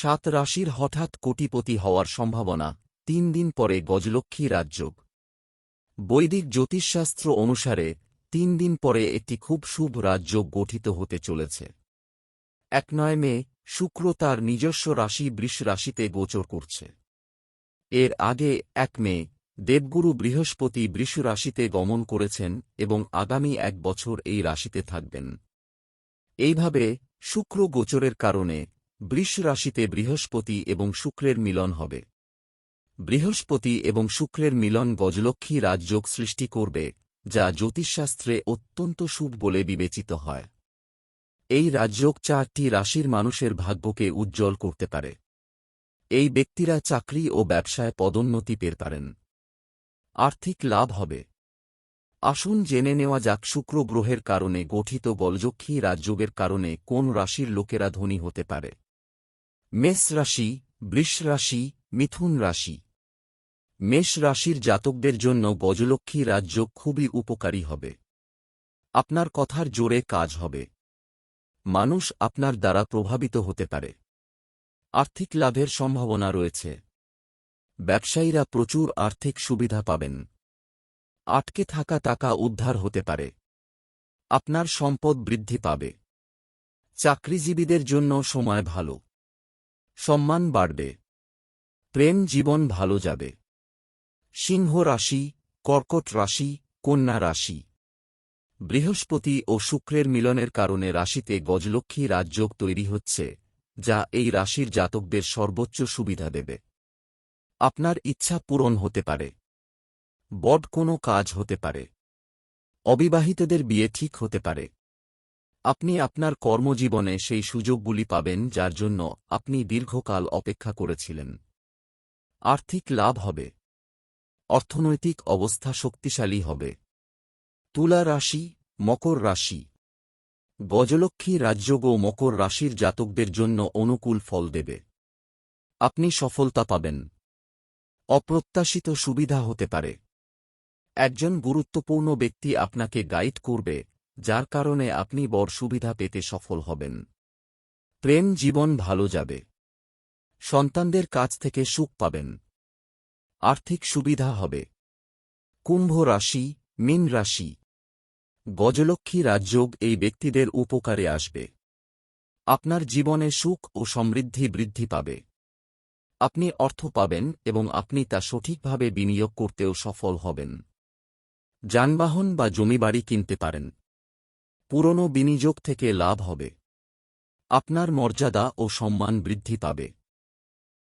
সাত রাশির হঠাৎ কোটিপতি হওয়ার সম্ভাবনা, তিন দিন পরে গজলক্ষ্মী রাজযোগ। বৈদিক জ্যোতিষশাস্ত্র অনুসারে, তিন দিন পরে একটি খুব শুভ রাজযোগ গঠিত হতে চলেছে। এক নয় মে, শুক্র তার নিজস্ব রাশি বৃষ রাশিতে গোচর করছে। এর আগে এক মে, দেবগুরু বৃহস্পতি বৃষ রাশিতে গমন করেছেন এবং আগামী এক বছর এই রাশিতে থাকবেন। এইভাবে শুক্র গোচরের কারণে বৃষ রাশিতে বৃহস্পতি এবং শুক্রের মিলন হবে। বৃহস্পতি এবং শুক্রের মিলন গজলক্ষ্মী রাজযোগ সৃষ্টি করবে, যা জ্যোতিষশাস্ত্রে অত্যন্ত শুভ বলে বিবেচিত হয়। এই রাজযোগ চারটি রাশির মানুষের ভাগ্যকে উজ্জ্বল করতে পারে। এই ব্যক্তিরা চাকরি ও ব্যবসায় পদোন্নতি পের পারেন। আর্থিক লাভ হবে। আসুন জেনে নেওয়া যাক শুক্র গ্রহের কারণে গঠিত বলযক্ষী রাজযোগের কারণে কোন রাশির লোকেরা ধনী হতে পারে। মেষ রাশি, বৃষ রাশি, মিথুন রাশি। মেষ রাশির জাতকদের জন্য গজলক্ষ্মী রাজ্য খুবই উপকারী হবে। আপনার কথার জোরে কাজ হবে। মানুষ আপনার দ্বারা প্রভাবিত হতে পারে। আর্থিক লাভের সম্ভাবনা রয়েছে। ব্যবসায়ীরা প্রচুর আর্থিক সুবিধা পাবেন। আটকে থাকা টাকা উদ্ধার হতে পারে। আপনার সম্পদ বৃদ্ধি পাবে। চাকরিজীবীদের জন্য সময় ভালো। সম্মান বাড়বে। প্রেম জীবন ভালো যাবে। সিংহ রাশি, কর্কট রাশি, কন্যা রাশি। বৃহস্পতি ও শুক্রের মিলনের কারণে রাশিতে গজলক্ষ্মী রাজযোগ তৈরি হচ্ছে, যা এই রাশির জাতকদের সর্বোচ্চ সুবিধা দেবে। আপনার ইচ্ছা পূরণ হতে পারে। বড কোনো কাজ হতে পারে। অবিবাহিতদের বিয়ে ঠিক হতে পারে। আপনি আপনার কর্মজীবনে সেই সুযোগগুলি পাবেন যার জন্য আপনি দীর্ঘকাল অপেক্ষা করেছিলেন। আর্থিক লাভ হবে। অর্থনৈতিক অবস্থা শক্তিশালী হবে। তুলা রাশি, মকর রাশি। গজলক্ষ্মী রাজযোগ ও মকর রাশির জাতকদের জন্য অনুকূল ফল দেবে। আপনি সফলতা পাবেন। অপ্রত্যাশিত সুবিধা হতে পারে। একজন গুরুত্বপূর্ণ ব্যক্তি আপনাকে গাইড করবে যার কারণে আপনি বড় সুবিধা পেতে সফল হবেন। প্রেম জীবন ভালো যাবে। সন্তানদের কাছ থেকে সুখ পাবেন। আর্থিক সুবিধা হবে। কুম্ভ রাশি, মীন রাশি। গজলক্ষ্মী রাজযোগ এই ব্যক্তিদের উপকারে আসবে। আপনার জীবনে সুখ ও সমৃদ্ধি বৃদ্ধি পাবে। আপনি অর্থ পাবেন এবং আপনি তা সঠিকভাবে বিনিয়োগ করতেও সফল হবেন। যানবাহন বা জমিবাড়ি কিনতে পারেন। পুরনো বিনিয়োগ থেকে লাভ হবে। আপনার মর্যাদা ও সম্মান বৃদ্ধি পাবে।